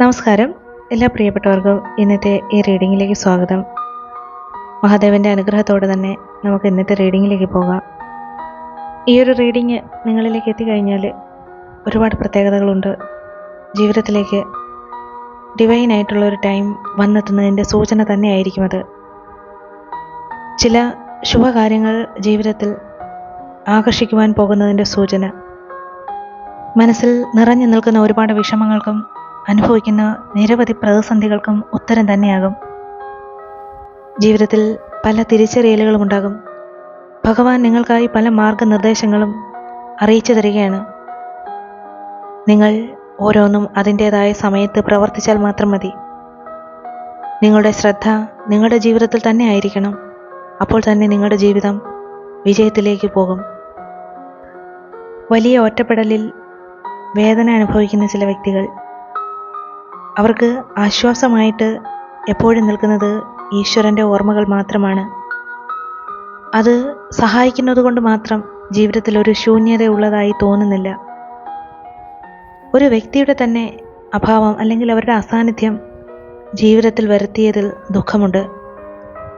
നമസ്കാരം. എല്ലാ പ്രിയപ്പെട്ടവർക്കും ഇന്നത്തെ ഈ റീഡിങ്ങിലേക്ക് സ്വാഗതം. മഹാദേവന്റെ അനുഗ്രഹത്തോടെ തന്നെ നമുക്ക് ഇന്നത്തെ റീഡിങ്ങിലേക്ക് പോകാം. ഈ ഒരു റീഡിങ് നിങ്ങളിലേക്ക് എത്തിക്കഴിഞ്ഞാൽ ഒരുപാട് പ്രത്യേകതകളുണ്ട്. ജീവിതത്തിലേക്ക് ഡിവൈൻ ആയിട്ടുള്ള ഒരു ടൈം വന്നെത്തുന്നതിന്റെ സൂചന തന്നെയായിരിക്കും അത്. ചില ശുഭകാര്യങ്ങൾ ജീവിതത്തിൽ ആകർഷിക്കുവാൻ പോകുന്നതിന്റെ സൂചന. മനസ്സിൽ നിറഞ്ഞു നിൽക്കുന്ന ഒരുപാട് വിഷമങ്ങൾക്കും അനുഭവിക്കുന്ന നിരവധി പ്രതിസന്ധികൾക്കും ഉത്തരം തന്നെയാകും. ജീവിതത്തിൽ പല തിരിച്ചറിയലുകളും ഉണ്ടാകും. ഭഗവാൻ നിങ്ങൾക്കായി പല മാർഗനിർദ്ദേശങ്ങളും അറിയിച്ചു തരികയാണ്. നിങ്ങൾ ഓരോന്നും അതിന്റെതായ സമയത്ത് പ്രവർത്തിച്ചാൽ മാത്രം മതി. നിങ്ങളുടെ ശ്രദ്ധ നിങ്ങളുടെ ജീവിതത്തിൽ തന്നെ ആയിരിക്കണം. അപ്പോൾ തന്നെ നിങ്ങളുടെ ജീവിതം വിജയത്തിലേക്ക് പോകും. വലിയ ഒറ്റപ്പെടലിൽ വേദന അനുഭവിക്കുന്ന ചില വ്യക്തികൾ അവർക്ക് ആശ്വാസമായിട്ട് എപ്പോഴും നിൽക്കുന്നത് ഈശ്വരന്റെ ഓർമ്മകൾ മാത്രമാണ്. അത് സഹായിക്കുന്നത് കൊണ്ട് മാത്രം ജീവിതത്തിൽ ഒരു ശൂന്യത ഉള്ളതായി തോന്നുന്നില്ല. ഒരു വ്യക്തിയുടെ തന്നെ അഭാവം അല്ലെങ്കിൽ അവരുടെ അസാന്നിധ്യം ജീവിതത്തിൽ വരുത്തിയതിൽ ദുഃഖമുണ്ട്.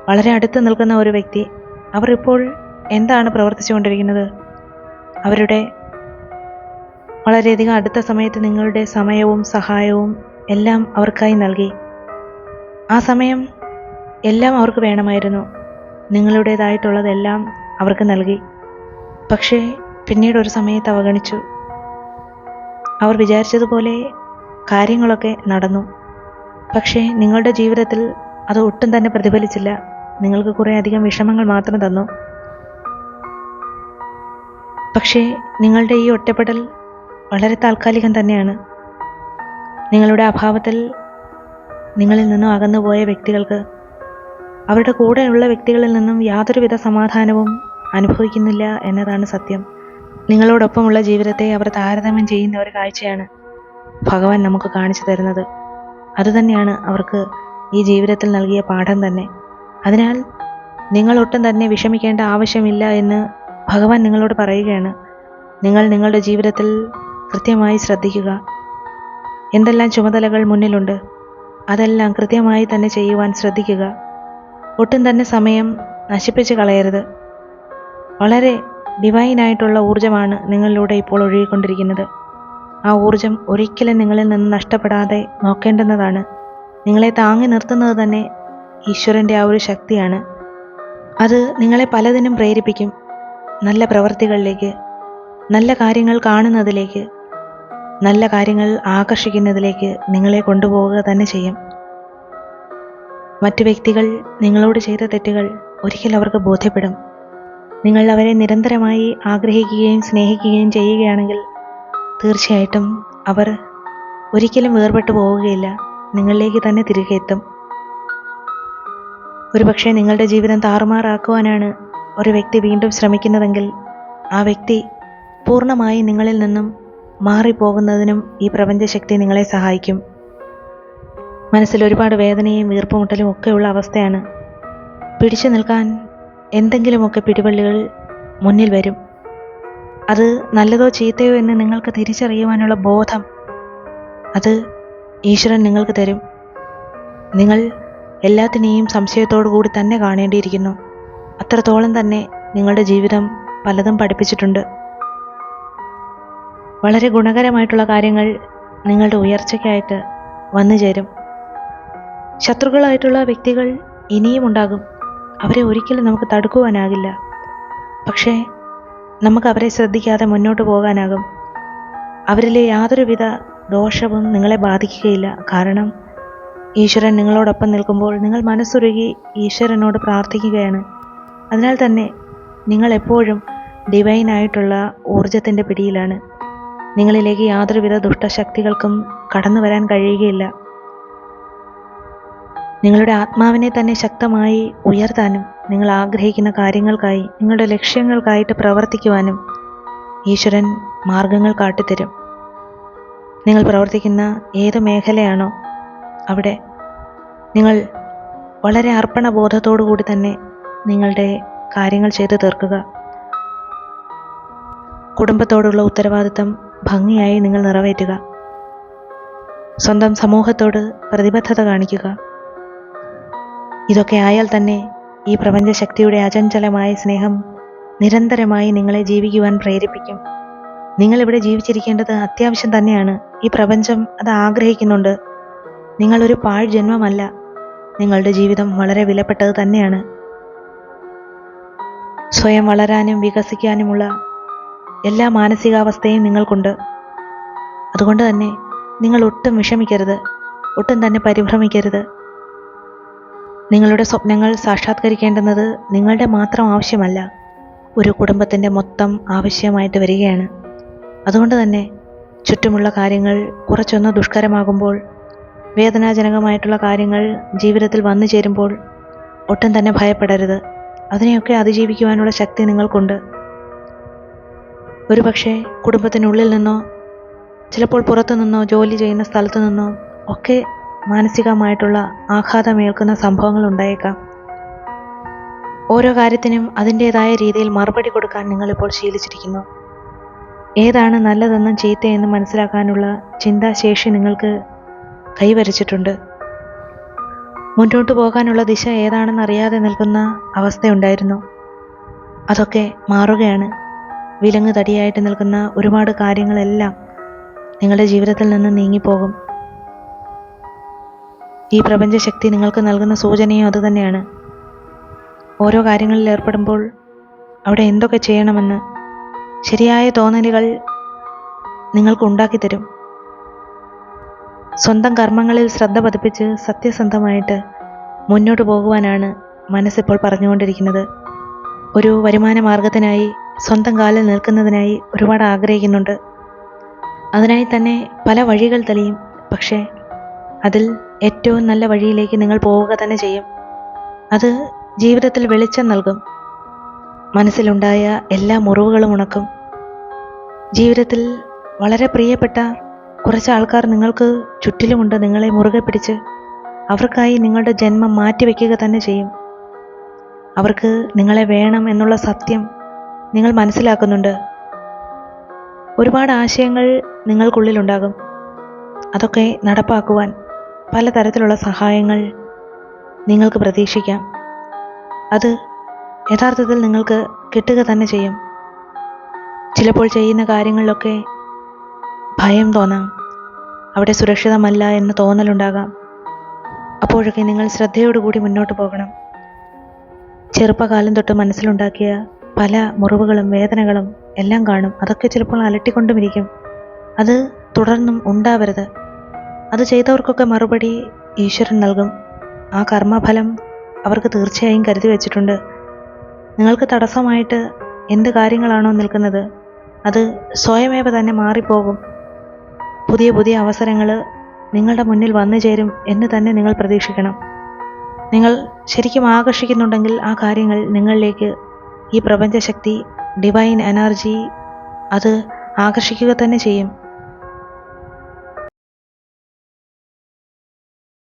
വളരെ അടുത്ത് നിൽക്കുന്ന ഒരു വ്യക്തി അവർ ഇപ്പോൾ എന്താണ് പ്രവർത്തിച്ചുകൊണ്ടിരിക്കുന്നത്? അവരുടെ വളരെയധികം അടുത്ത സമയത്ത് നിങ്ങളുടെ സമയവും സഹായവും എല്ലാം അവർക്കായി നൽകി. ആ സമയം എല്ലാം അവർക്ക് വേണമായിരുന്നു. നിങ്ങളുടേതായിട്ടുള്ളതെല്ലാം അവർക്ക് നൽകി. പക്ഷേ പിന്നീട് ഒരു സമയത്ത് അവഗണിച്ചു. അവർ വിചാരിച്ചതുപോലെ കാര്യങ്ങളൊക്കെ നടന്നു. പക്ഷേ നിങ്ങളുടെ ജീവിതത്തിൽ അത് ഒട്ടും തന്നെ പ്രതിഫലിച്ചില്ല. നിങ്ങൾക്ക് കുറേ അധികം വിഷമങ്ങൾ മാത്രം തന്നു. പക്ഷേ നിങ്ങളുടെ ഈ ഒറ്റപ്പെടൽ വളരെ താൽക്കാലികം തന്നെയാണ്. നിങ്ങളുടെ അഭാവത്തിൽ നിങ്ങളിൽ നിന്നും അകന്നുപോയ വ്യക്തികൾക്ക് അവരുടെ കൂടെയുള്ള വ്യക്തികളിൽ നിന്നും യാതൊരുവിധ സമാധാനവും അനുഭവിക്കുന്നില്ല എന്നതാണ് സത്യം. നിങ്ങളോടൊപ്പമുള്ള ജീവിതത്തെ അവർ താരതമ്യം ചെയ്യുന്ന ഒരു കാഴ്ചയാണ് ഭഗവാൻ നമുക്ക് കാണിച്ചു തരുന്നത്. അതുതന്നെയാണ് അവർക്ക് ഈ ജീവിതത്തിൽ നൽകിയ പാഠം തന്നെ. അതിനാൽ നിങ്ങൾ ഒട്ടും തന്നെ വിഷമിക്കേണ്ട ആവശ്യമില്ല എന്ന് ഭഗവാൻ നിങ്ങളോട് പറയുകയാണ്. നിങ്ങൾ നിങ്ങളുടെ ജീവിതത്തിൽ കൃത്യമായി ശ്രദ്ധിക്കുക. എന്തെല്ലാം ചുമതലകൾ മുന്നിലുണ്ട്? അതെല്ലാം കൃത്യമായി തന്നെ ചെയ്യുവാൻ ശ്രദ്ധിക്കുക. ഒട്ടും തന്നെ സമയം നശിപ്പിച്ച് കളയരുത്. വളരെ ഡിവൈനായിട്ടുള്ള ഊർജമാണ് നിങ്ങളിലൂടെ ഇപ്പോൾ ഒഴുകിക്കൊണ്ടിരിക്കുന്നത്. ആ ഊർജം ഒരിക്കലും നിങ്ങളിൽ നിന്ന് നഷ്ടപ്പെടാതെ നോക്കേണ്ടുന്നതാണ്. നിങ്ങളെ താങ്ങി നിർത്തുന്നത് തന്നെ ഈശ്വരന്റെ ആ ഒരു ശക്തിയാണ്. അത് നിങ്ങളെ പലതിനും പ്രേരിപ്പിക്കും. നല്ല പ്രവർത്തികളിലേക്ക് നല്ല കാര്യങ്ങൾ കാണുന്നതിലേക്ക് നല്ല കാര്യങ്ങൾ ആകർഷിക്കുന്നതിലേക്ക് നിങ്ങളെ കൊണ്ടുപോവുക തന്നെ ചെയ്യും. മറ്റു വ്യക്തികൾ നിങ്ങളോട് ചെയ്ത തെറ്റുകൾ ഒരിക്കലും അവർക്ക് ബോധ്യപ്പെടും. നിങ്ങൾ അവരെ നിരന്തരമായി ആഗ്രഹിക്കുകയും സ്നേഹിക്കുകയും ചെയ്യുകയാണെങ്കിൽ തീർച്ചയായിട്ടും അവർ ഒരിക്കലും വേർപെട്ടു പോവുകയില്ല. നിങ്ങളിലേക്ക് തന്നെ തിരികെ എത്തും. ഒരുപക്ഷെ നിങ്ങളുടെ ജീവിതം താറുമാറാക്കുവാനാണ് ഒരു വ്യക്തി വീണ്ടും ശ്രമിക്കുന്നതെങ്കിൽ ആ വ്യക്തി പൂർണമായി നിങ്ങളിൽ നിന്നും മാറിപ്പോകുന്നതിനും ഈ പ്രപഞ്ചശക്തി നിങ്ങളെ സഹായിക്കും. മനസ്സിൽ ഒരുപാട് വേദനയും വീർപ്പുമുട്ടലും ഒക്കെയുള്ള അവസ്ഥയാണ്. പിടിച്ചു നിൽക്കാൻ എന്തെങ്കിലുമൊക്കെ പിടിവള്ളികൾ മുന്നിൽ വരും. അത് നല്ലതോ ചീത്തയോ എന്ന് നിങ്ങൾക്ക് തിരിച്ചറിയുവാനുള്ള ബോധം അത് ഈശ്വരൻ നിങ്ങൾക്ക് തരും. നിങ്ങൾ എല്ലാത്തിനെയും സംശയത്തോടു കൂടി തന്നെ കാണേണ്ടിയിരിക്കുന്നു. അത്രത്തോളം തന്നെ നിങ്ങളുടെ ജീവിതം പലതും പഠിപ്പിച്ചിട്ടുണ്ട്. വളരെ ഗുണകരമായിട്ടുള്ള കാര്യങ്ങൾ നിങ്ങളുടെ ഉയർച്ചയ്ക്കായിട്ട് വന്നു ചേരും. ശത്രുക്കളായിട്ടുള്ള വ്യക്തികൾ ഇനിയും ഉണ്ടാകും. അവരെ ഒരിക്കലും നമുക്ക് തടുക്കുവാനാകില്ല. പക്ഷേ നമുക്ക് അവരെ ശ്രദ്ധിക്കാതെ മുന്നോട്ട് പോകാനാകും. അവരിലെ യാതൊരുവിധ ദോഷവും നിങ്ങളെ ബാധിക്കുകയില്ല. കാരണം ഈശ്വരൻ നിങ്ങളോടൊപ്പം നിൽക്കുമ്പോൾ നിങ്ങൾ മനസ്സുരുകി ഈശ്വരനോട് പ്രാർത്ഥിക്കുകയാണ്. അതിനാൽ തന്നെ നിങ്ങൾ എപ്പോഴും ഡിവൈനായിട്ടുള്ള ഊർജത്തിന്റെ പിടിയിലാണ്. നിങ്ങളിലേക്ക് യാതൊരുവിധ ദുഷ്ടശക്തികൾക്കും കടന്നു വരാൻ കഴിയുകയില്ല. നിങ്ങളുടെ ആത്മാവിനെ തന്നെ ശക്തമായി ഉയർത്താനും നിങ്ങൾ ആഗ്രഹിക്കുന്ന കാര്യങ്ങൾക്കായി നിങ്ങളുടെ ലക്ഷ്യങ്ങൾക്കായിട്ട് പ്രവർത്തിക്കുവാനും ഈശ്വരൻ മാർഗങ്ങൾ കാട്ടിത്തരും. നിങ്ങൾ പ്രവർത്തിക്കുന്ന ഏത് മേഖലയാണോ അവിടെ നിങ്ങൾ വളരെ അർപ്പണബോധത്തോടു കൂടി തന്നെ നിങ്ങളുടെ കാര്യങ്ങൾ ചെയ്തു തീർക്കുക. കുടുംബത്തോടുള്ള ഉത്തരവാദിത്തം ഭംഗിയായി നിങ്ങൾ നിറവേറ്റുക. സ്വന്തം സമൂഹത്തോട് പ്രതിബദ്ധത കാണിക്കുക. ഇതൊക്കെ ആയാൽ തന്നെ ഈ പ്രപഞ്ച ശക്തിയുടെ അചഞ്ചലമായ സ്നേഹം നിരന്തരമായി നിങ്ങളെ ജീവിക്കുവാൻ പ്രേരിപ്പിക്കും. നിങ്ങളിവിടെ ജീവിച്ചിരിക്കേണ്ടത് അത്യാവശ്യം തന്നെയാണ്. ഈ പ്രപഞ്ചം അത് ആഗ്രഹിക്കുന്നുണ്ട്. നിങ്ങളൊരു പാഴ് ജന്മമല്ല. നിങ്ങളുടെ ജീവിതം വളരെ വിലപ്പെട്ടത് തന്നെയാണ്. സ്വയം വളരാനും വികസിക്കാനുമുള്ള എല്ലാ മാനസികാവസ്ഥയും നിങ്ങൾക്കുണ്ട്. അതുകൊണ്ട് തന്നെ നിങ്ങൾ ഒട്ടും വിഷമിക്കരുത്. ഒട്ടും തന്നെ പരിഭ്രമിക്കരുത്. നിങ്ങളുടെ സ്വപ്നങ്ങൾ സാക്ഷാത്കരിക്കേണ്ടുന്നത് നിങ്ങളുടെ മാത്രം ആവശ്യമല്ല. ഒരു കുടുംബത്തിന്റെ മൊത്തം ആവശ്യമായിട്ട് വരികയാണ്. അതുകൊണ്ട് തന്നെ ചുറ്റുമുള്ള കാര്യങ്ങൾ കുറച്ചൊന്ന് ദുഷ്കരമാകുമ്പോൾ വേദനാജനകമായിട്ടുള്ള കാര്യങ്ങൾ ജീവിതത്തിൽ വന്നു ചേരുമ്പോൾ ഒട്ടും തന്നെ ഭയപ്പെടരുത്. അതിനെയൊക്കെ അതിജീവിക്കുവാനുള്ള ശക്തി നിങ്ങൾക്കുണ്ട്. ഒരുപക്ഷെ കുടുംബത്തിനുള്ളിൽ നിന്നോ ചിലപ്പോൾ പുറത്തു നിന്നോ ജോലി ചെയ്യുന്ന സ്ഥലത്തു നിന്നോ ഒക്കെ മാനസികമായിട്ടുള്ള ആഘാതമേൽക്കുന്ന സംഭവങ്ങൾ ഉണ്ടായേക്കാം. ഓരോ കാര്യത്തിനും അതിന്റേതായ രീതിയിൽ മറുപടി കൊടുക്കാൻ നിങ്ങളിപ്പോൾ ശീലിച്ചിരിക്കുന്നു. ഏതാണ് നല്ലതെന്നും ചീത്തയെന്നും മനസ്സിലാക്കാനുള്ള ചിന്താശേഷി നിങ്ങൾക്ക് കൈവരിച്ചിട്ടുണ്ട്. മുന്നോട്ട് പോകാനുള്ള ദിശ ഏതാണെന്ന് അറിയാതെ നിൽക്കുന്ന അവസ്ഥയുണ്ടായിരുന്നു. അതൊക്കെ മാറുകയാണ്. വിലങ്ങ് തടിയായിട്ട് നിൽക്കുന്ന ഒരുപാട് കാര്യങ്ങളെല്ലാം നിങ്ങളുടെ ജീവിതത്തിൽ നിന്ന് നീങ്ങിപ്പോകും. ഈ പ്രപഞ്ചശക്തി നിങ്ങൾക്ക് നൽകുന്ന സൂചനയും അതുതന്നെയാണ് ഓരോ കാര്യങ്ങളിൽ ഏർപ്പെടുമ്പോൾ അവിടെ എന്തൊക്കെ ചെയ്യണമെന്ന് ശരിയായ തോന്നലുകൾ നിങ്ങൾക്ക് ഉണ്ടാക്കി തരും. സ്വന്തം കർമ്മങ്ങളിൽ ശ്രദ്ധ പതിപ്പിച്ച് സത്യസന്ധമായിട്ട് മുന്നോട്ട് പോകുവാനാണ് മനസ്സിപ്പോൾ പറഞ്ഞുകൊണ്ടിരിക്കുന്നത്. ഒരു വരുമാന മാർഗത്തിനായി സ്വന്തം കാലിൽ നിൽക്കുന്നതിനായി ഒരുപാട് ആഗ്രഹിക്കുന്നുണ്ട്. അതിനായി തന്നെ പല വഴികൾ തെളിയും. പക്ഷേ അതിൽ ഏറ്റവും നല്ല വഴിയിലേക്ക് നിങ്ങൾ പോവുക തന്നെ ചെയ്യും. അത് ജീവിതത്തിൽ വെളിച്ചം നൽകും. മനസ്സിലുണ്ടായ എല്ലാ മുറിവുകളും ഉണക്കും. ജീവിതത്തിൽ വളരെ പ്രിയപ്പെട്ട കുറച്ച് ആൾക്കാർ നിങ്ങൾക്ക് ചുറ്റിലുമുണ്ട് നിങ്ങളെ മുറുകെ പിടിച്ച്. അവർക്കായി നിങ്ങളുടെ ജന്മം മാറ്റിവെക്കുക തന്നെ ചെയ്യും. അവർക്ക് നിങ്ങളെ വേണം എന്നുള്ള സത്യം നിങ്ങൾ മനസ്സിലാക്കുന്നുണ്ട്. ഒരുപാട് ആശയങ്ങൾ നിങ്ങൾക്കുള്ളിലുണ്ടാകും. അതൊക്കെ നടപ്പാക്കുവാൻ പലതരത്തിലുള്ള സഹായങ്ങൾ നിങ്ങൾക്ക് പ്രതീക്ഷിക്കാം. അത് യഥാർത്ഥത്തിൽ നിങ്ങൾക്ക് കിട്ടുക തന്നെ ചെയ്യും. ചിലപ്പോൾ ചെയ്യുന്ന കാര്യങ്ങളിലൊക്കെ ഭയം തോന്നാം. അവിടെ സുരക്ഷിതമല്ല എന്ന് തോന്നലുണ്ടാകാം. അപ്പോഴൊക്കെ നിങ്ങൾ ശ്രദ്ധയോടുകൂടി മുന്നോട്ട് പോകണം. ചെറുപ്പകാലം തൊട്ട് മനസ്സിലുണ്ടാക്കിയ പല മുറിവുകളും വേദനകളും എല്ലാം കാണും. അതൊക്കെ ചിലപ്പോൾ അലട്ടിക്കൊണ്ടുമിരിക്കും. അത് തുടർന്നും ഉണ്ടാവരുത്. അത് ചെയ്തവർക്കൊക്കെ മറുപടി ഈശ്വരൻ നൽകും. ആ കർമ്മഫലം അവർക്ക് തീർച്ചയായും കരുതി വച്ചിട്ടുണ്ട്. നിങ്ങൾക്ക് തടസ്സമായിട്ട് എന്ത് കാര്യങ്ങളാണോ നിൽക്കുന്നത് അത് സ്വയമേവ തന്നെ മാറിപ്പോകും. പുതിയ പുതിയ അവസരങ്ങൾ നിങ്ങളുടെ മുന്നിൽ വന്നു ചേരും എന്ന് തന്നെ നിങ്ങൾ പ്രതീക്ഷിക്കണം. നിങ്ങൾ ശരിക്കും ആകർഷിക്കുന്നുണ്ടെങ്കിൽ ആ കാര്യങ്ങൾ നിങ്ങളിലേക്ക് ഈ പ്രപഞ്ചശക്തി ഡിവൈൻ എനർജി അത് ആകർഷിക്കുക തന്നെ ചെയ്യും.